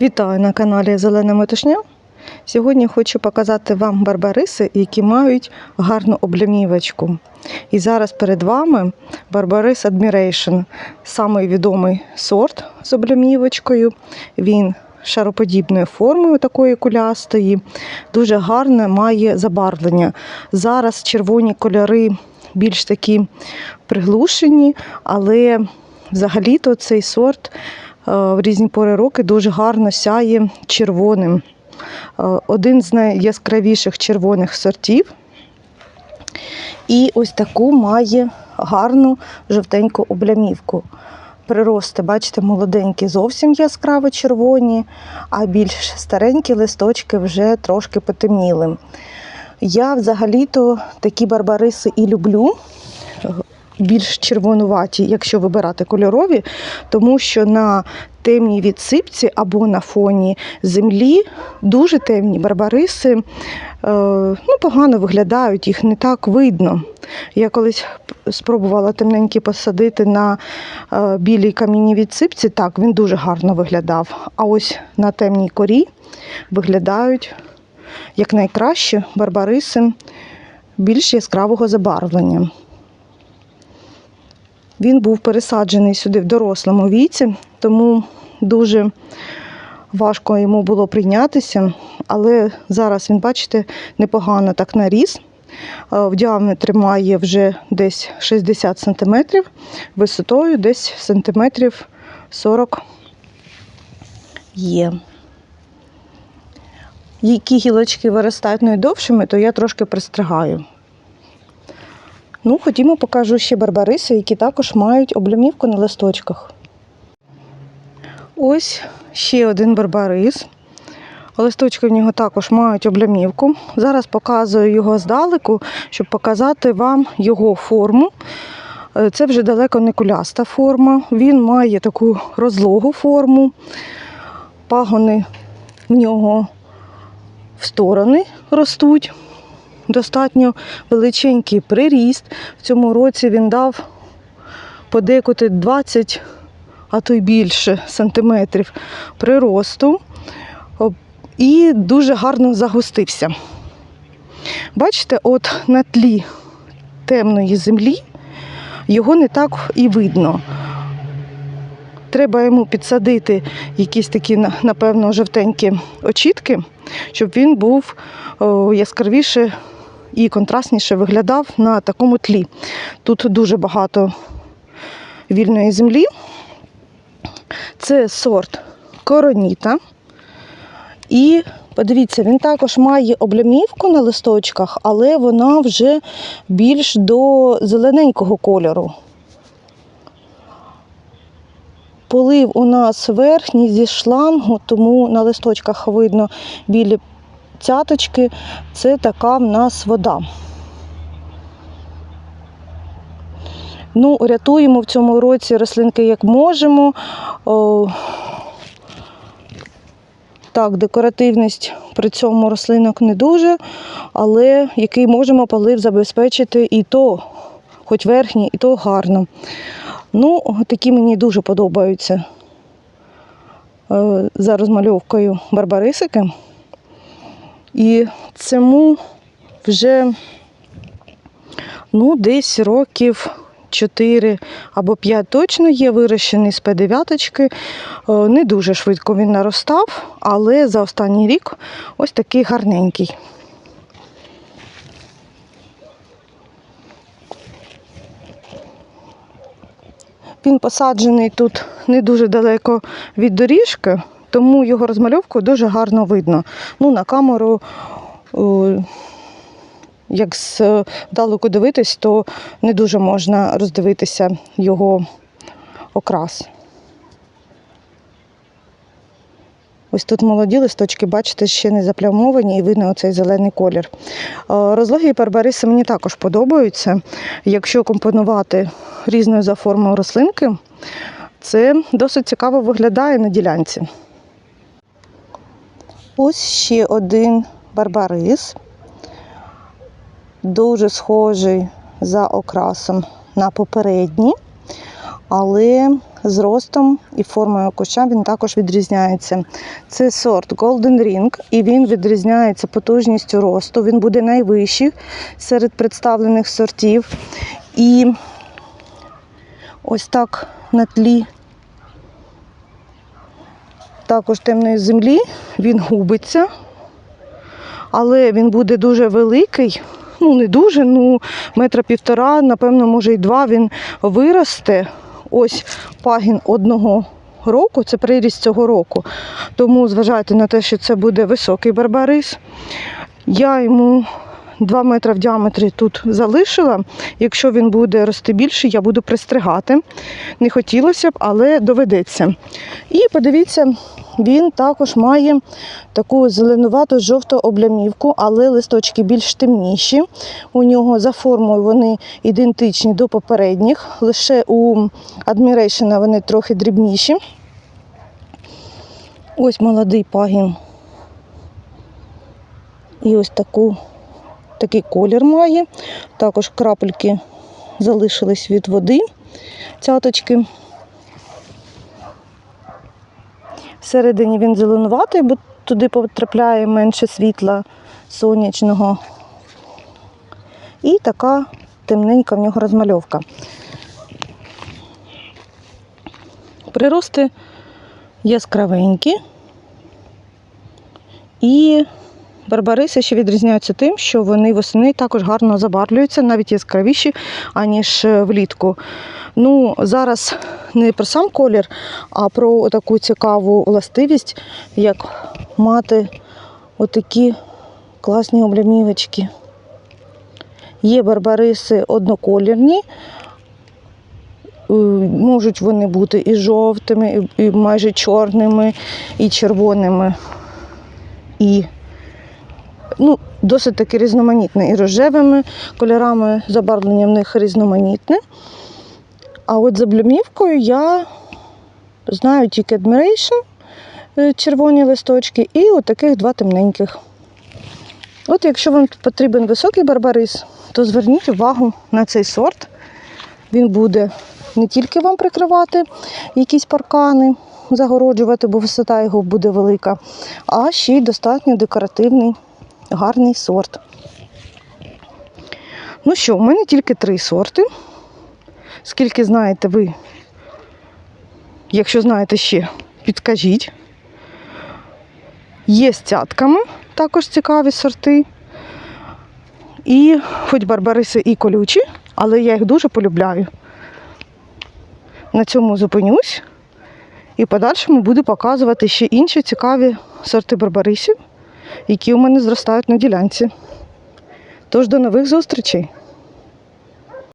Вітаю на каналі Зелена Метушня. Сьогодні хочу показати вам барбариси, які мають гарну облямівочку. І зараз перед вами Барбарис Admiration, самий відомий сорт з облямівочкою. Він шароподібної форми, такої кулястої, дуже гарне має забарвлення. Зараз червоні кольори більш такі приглушені, але взагалі-то цей сорт в різні пори роки дуже гарно сяє червоним. Е, Один з найяскравіших червоних сортів. І ось таку має гарну жовтеньку облямівку. Прирости, бачите, молоденькі, зовсім яскраво червоні, а більш старенькі листочки вже трошки потемніли. Я взагалі-то такі барбариси і люблю, більш червонуваті, якщо вибирати кольорові, тому що на темній відсипці або на фоні землі дуже темні барбариси е, ну, погано виглядають, їх не так видно. Я колись спробувала темненькі посадити на е, білій камінній відсипці, так, він дуже гарно виглядав. А ось на темній корі виглядають як найкраще барбариси більш яскравого забарвлення. Він був пересаджений сюди в дорослому віці, тому дуже важко йому було прийнятися. Але зараз він, бачите, непогано так наріс. Е, В діаметрі має вже десь 60 см, висотою десь сантиметрів 40 є. Які гілочки виростають найдовшими, то я трошки пристригаю. Ну, ходімо, покажу ще барбариси, які також мають облямівку на листочках. Ось ще один барбарис. Листочки в нього також мають облямівку. Зараз показую його здалеку, щоб показати вам його форму. Е, Це вже далеко не куляста форма. Він має таку розлогу форму. Пагони в нього в сторони ростуть. Достатньо величенький приріст. В цьому році він дав подекуди 20, а то й більше сантиметрів приросту і дуже гарно загустився. Бачите, от на тлі темної землі його не так і видно. Треба йому підсадити якісь такі, напевно, жовтенькі очітки, щоб він був яскравіше і контрастніше виглядав на такому тлі. Тут дуже багато вільної землі. Це сорт короніта. І подивіться, він також має облямівку на листочках, але вона вже більш до зелененького кольору. Полив у нас верхній зі шлангу, тому на листочках видно білі цяточки. Це така в нас вода. Ну, рятуємо в цьому році рослинки як можемо. Так, декоративність при цьому рослинок не дуже, але який можемо полив забезпечити і то, хоч верхній, і то гарно. Ну, такі мені дуже подобаються е, за розмальовкою барбарисики. І цьому вже ну, десь років 4 або 5 точно є вирощений з П9. Не дуже швидко він наростав, але за останній рік ось такий гарненький. Він посаджений тут не дуже далеко від доріжки, тому його розмальовку дуже гарно видно. Ну, на камеру, як здалеку дивитись, то не дуже можна роздивитися його окрас. Ось тут молоді листочки, бачите, ще не заплямовані і видно оцей зелений колір. Е, Розлогі барбариси мені також подобаються. Якщо компонувати різною за формою рослинки, це досить цікаво виглядає на ділянці. Ось ще один барбарис. Дуже схожий за окрасом на попередній. але з ростом і формою куща він також відрізняється. Це сорт Golden Ring, і він відрізняється потужністю росту. Він буде найвищий серед представлених сортів. І ось так на тлі також темної землі він губиться, але він буде дуже великий. Ну, не дуже, ну метра півтора, напевно, може і два він виросте. Ось пагін одного року, це приріст цього року. Тому зважайте на те, що це буде високий барбарис. Я йому 2 метри в діаметрі тут залишила. Якщо він буде рости більше, я буду пристригати. Не хотілося б, але доведеться. І подивіться, він також має таку зеленувато жовту облямівку, але листочки більш темніші. У нього за формою вони ідентичні до попередніх. Лише у Admiration вони трохи дрібніші. Ось молодий пагін. І ось таку, такий колір має. Також крапельки залишились від води, цяточки. Всередині він зеленуватий, бо туди потрапляє менше світла сонячного. І така темненька в нього розмальовка. Прирости яскравенькі. І барбариси ще відрізняються тим, що вони восени також гарно забарвлюються, навіть яскравіші, аніж е, влітку. Ну, зараз не про сам колір, а про таку цікаву властивість, як мати отакі класні облямівочки. Є барбариси одноколірні, е, можуть вони бути і жовтими, і майже чорними, і червоними. І ну, досить таки різноманітне. І рожевими кольорами забарвлення в них різноманітне. А от за блюмівкою я знаю тільки Admiration, е, червоні листочки, і от таких два темненьких. От якщо вам потрібен високий барбарис, то зверніть увагу на цей сорт. Він буде не тільки вам прикривати якісь паркани, загороджувати, бо висота його буде велика, а ще й достатньо декоративний, гарний сорт. Ну що, у мене тільки три сорти. Скільки знаєте ви, якщо знаєте ще, підкажіть. Є з цятками, також цікаві сорти. І хоч барбариси і колючі, але я їх дуже полюбляю. На цьому зупинюсь і в подальшому буду показувати ще інші цікаві сорти барбарисів, які у мене зростають на ділянці. Тож до нових зустрічей!